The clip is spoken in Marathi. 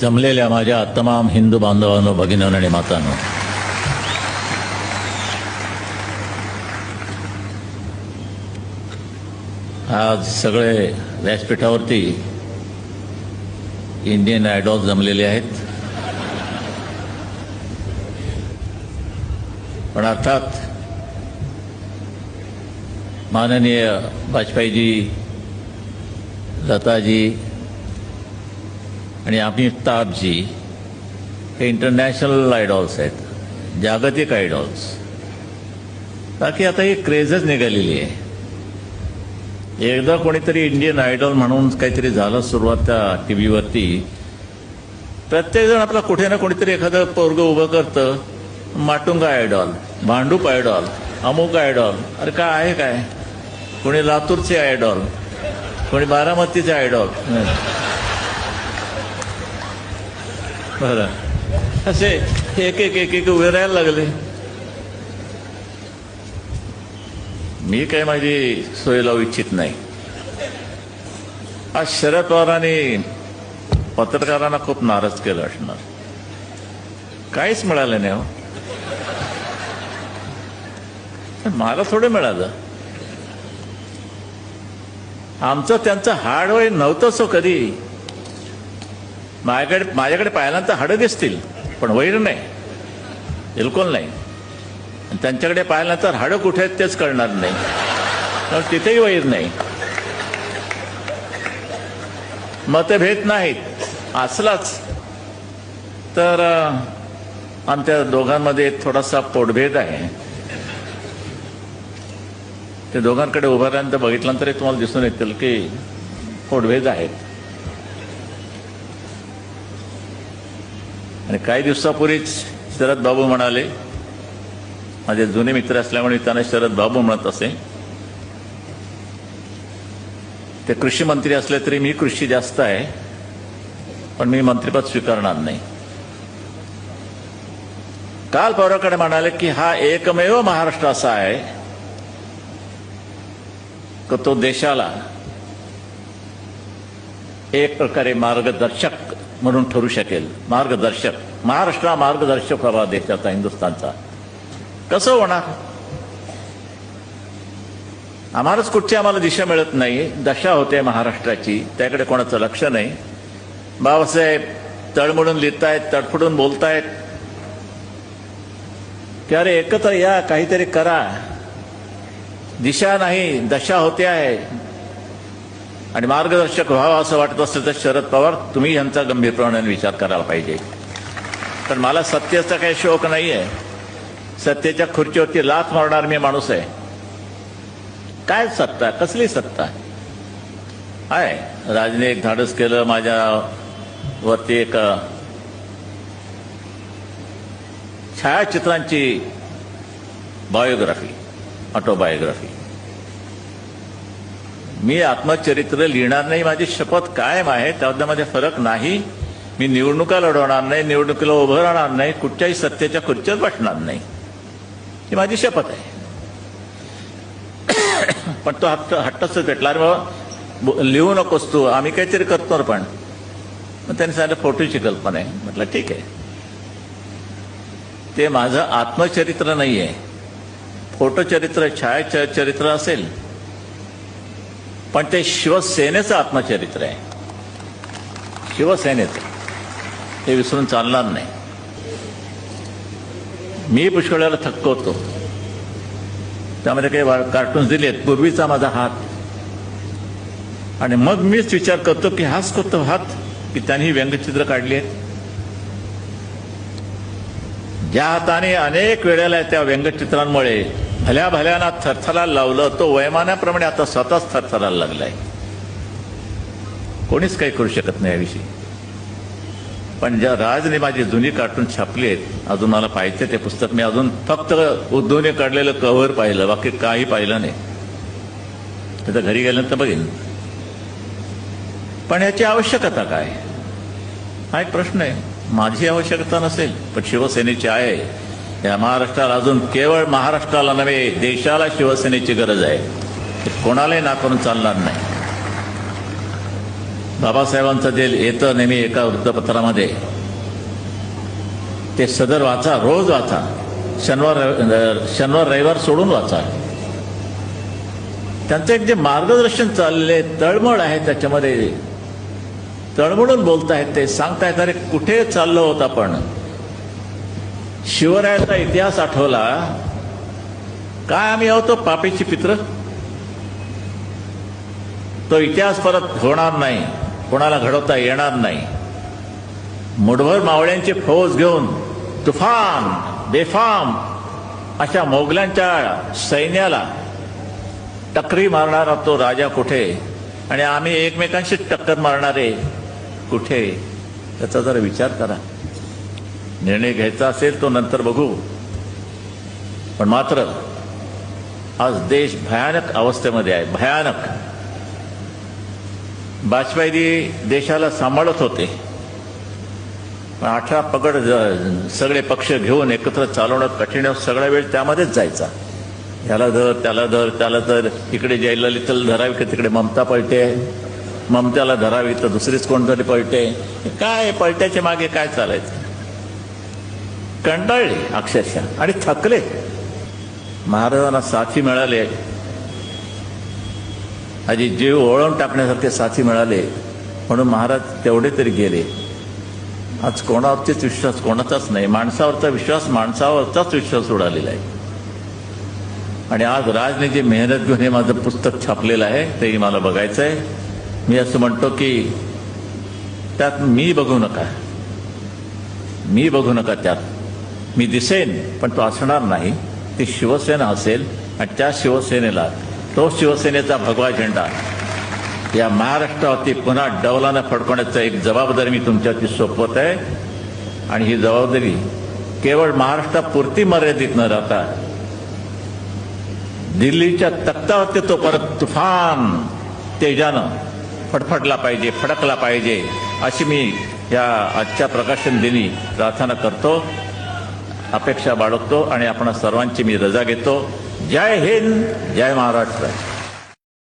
जमलेल्या माझ्या तमाम हिंदू बांधवांनो भगिनींनो आणि मातांनो. आज सगळे व्यासपीठावरती इंडियन आयडॉल जमलेले आहेत. पण अर्थात माननीय वाजपेयीजी लताजी आणि अमिताभजी हे इंटरनॅशनल आयडॉल्स आहेत जागतिक आयडॉल्स बाकी आता ही क्रेजच निघालेली आहे. एकदा कोणीतरी इंडियन आयडॉल म्हणून काहीतरी झालं सुरुवात त्या टी व्हीवरती प्रत्येकजण आपला कुठे ना कोणीतरी एखादं पोरग उभं करतं. माटुंगा आयडॉल भांडूप आयडॉल अमुक आयडॉल अरे काय आहे काय? कोणी लातूरचे आयडॉल कोणी बारामतीचे आयडॉल बरं. असे एक एक एक एक उभे राहायला लागले. मी काय माझी सोय लावू इच्छित नाही. आज शरद पवारांनी पत्रकारांना खूप नाराज केलं असणार. काहीच मिळालं नाही हो. मला थोडं मिळालं. आमचं त्यांचं हाड वय सो कधी. माझ्याकडे माझ्याकडे पाहिल्यानंतर हाडं दिसतील पण वैर नाही बिलकुल नाही. त्यांच्याकडे पाहिल्यानंतर हाडं कुठे आहेत तेच कळणार नाही. तिथेही वैर नाही. मतभेद नाहीत असलाच. तर आमच्या दोघांमध्ये थोडासा पोटभेद आहे. ते दोघांकडे उभारल्यानंतर बघितल्यानंतर तुम्हाला दिसून येतील की पोटभेद आहेत. आणि काही दिवसापूर्वीच शरद बाबू म्हणाले माझे जुने मित्र असल्यामुळे त्यांना शरद बाबू म्हणत असे. ते कृषी मंत्री असले तरी मी कृषी जास्त आहे पण मी मंत्रिपद स्वीकारणार नाही. काल पवाराकडे म्हणाले की हा एकमेव महाराष्ट्र असा आहे की तो देशाला एक प्रकारे मार्गदर्शक म्हणून ठरू शकेल. मार्गदर्शक. महाराष्ट्र मार्गदर्शक व्हावा देशाचा हिंदुस्थानचा. कसं होणार? आम्हालाच कुठची आम्हाला दिशा मिळत नाही. दशा होते महाराष्ट्राची. त्याकडे कोणाचं लक्ष नाही. बाबासाहेब तळमळून लिहितायत तडफडून बोलतायत. की अरे एकत्र या काहीतरी करा. दिशा नाही दशा होते आहे. आणि मार्गदर्शक व्हावं असं वाटत असेल तर शरद पवार तुम्ही यांचा गंभीरपणाने विचार करायला पाहिजे. पण मला सत्तेचा काही शोक नाही आहे सत्तेच्या खुर्चीवरती लाथ मारणार मी माणूस आहे. काय सत्ता? कसली सत्ता? आहे राजने एक धाडस केलं माझ्या वरती एक छायाचित्रांची बायोग्राफी ऑटोबायोग्राफी. मी आत्मचरित्र लिहिणार नाही माझी शपथ कायम आहे त्यामध्ये फरक नाही. मी निवडणुका लढवणार नाही निवडणुकीला उभं राहणार नाही कुठच्याही सत्तेच्या खुर्च्यात बसणार नाही. ही माझी शपथ आहे. पण तो हट्ट हट्टच भेटला अरे बाबा लिहू नकोस तू आम्ही काहीतरी करतो पण. मग त्यांनी सांगितलं फोटोची कल्पना आहे. म्हटलं ठीक आहे. ते माझं आत्मचरित्र नाही आहे फोटोचरित्र छायाचरित्र असेल पण ते शिवसेनेचं आत्मचरित्र आहे. शिवसेनेचं. ते विसरून चालणार नाही. मी पुष्कळ वेळेला त्यामध्ये काही कार्टून्स दिलेत. पूर्वीचा माझा हात. आणि मग मीच विचार करतो की हाच करतो हात की त्यांनी व्यंगचित्र काढली आहेत. ज्या हाताने अनेक वेळेला त्या व्यंगचित्रांमुळे भल्या भल्याना थरथरायला लावलं तो वयमानाप्रमाणे आता स्वतःच थरथरायला लागलाय. कोणीच काही करू शकत नाही याविषयी. पण ज्या राजने माझी जुनी कार्टून छापली आहेत अजून मला पाहिजे ते पुस्तक मी अजून फक्त उद्धवने काढलेलं कव्हर पाहिलं बाकी काही पाहिलं नाही. त्याचं घरी गेल्यानंतर बघेन. पण याची आवश्यकता काय? हा एक प्रश्न आहे. माझी आवश्यकता नसेल पण शिवसेनेची आहे. या महाराष्ट्राला अजून केवळ महाराष्ट्राला नव्हे देशाला शिवसेनेची गरज आहे. कोणालाही नाकारून चालणार नाही. बाबासाहेबांचं जे येतं नेहमी एका वृत्तपत्रामध्ये ते सदर वाचा रोज वाचा. शनिवार शनिवार रविवार सोडून वाचा. त्यांचं एक जे मार्गदर्शन चाललेले तळमळ आहे त्याच्यामध्ये तळमळून बोलतायत ते सांगतायत अरे कुठे चाललो होत आपण? शिवरायाचा इतिहास आठवला. काय आम्ही आहोत पापीची पित्र? तो इतिहास परत होणार नाही. कोणाला घडवता येणार नाही. मुठभर मावळ्यांची फौज घेऊन तुफान बेफाम अशा मोगलांच्या सैन्याला टक्करी मारणारा तो राजा कुठे? आणि आम्ही एकमेकांशी टक्कर मारणारे कुठे? त्याचा जरा विचार करा. निर्णय घ्यायचा असेल तो नंतर बघू. पण मात्र आज देश भयानक अवस्थेमध्ये आहे भयानक. वाजपेयी देशाला सांभाळत होते. पण अठरा पगड सगळे पक्ष घेऊन एकत्र चालवणं कठीण सगळा वेळ त्यामध्येच जायचा. याला धर त्याला धर त्याला धर इकडे जयललिताला धरावी की तिकडे ममता पळते ममत्याला धरावी तर दुसरीच कोणतरी पळते काय पळत्याच्या मागे काय चालायचं? कंटाळले अक्षरशः. आणि थकले. महाराजांना साथी मिळाले. आजी जीव ओळून टाकण्यासारखे साथी मिळाले. म्हणून महाराज तेवढे तरी गेले. आज कोणावरतीच विश्वास कोणाचाच नाही. माणसावरचा विश्वास माणसावरचाच विश्वास उडालेला आहे. आणि आज राजने जी मेहनत घेऊन हे माझं पुस्तक छापलेलं आहे तेही मला बघायचं आहे. मी असं म्हणतो की त्यात मी बघू नका. मी बघू नका त्यात. मी दिसेन पण तो असणार नाही. ती शिवसेना असेल आणि त्या शिवसेनेला तो शिवसेनेचा भगवा झेंडा. या महाराष्ट्रावरती पुन्हा डौलानं फडकवण्याचा एक जबाबदारी मी तुमच्यावरती सोपवत आहे. आणि ही जबाबदारी केवळ महाराष्ट्रापुरती मर्यादित न राहता दिल्लीच्या तख्तावरती तो परत तुफान तेजानं फडफडला पाहिजे फडकला पाहिजे अशी मी या आजच्या प्रकाशन दिनी प्रार्थना करतो. अपेक्षा बाळगतो आणि आपण सर्वांची मी रजा घेतो. जय हिंद जय महाराष्ट्र.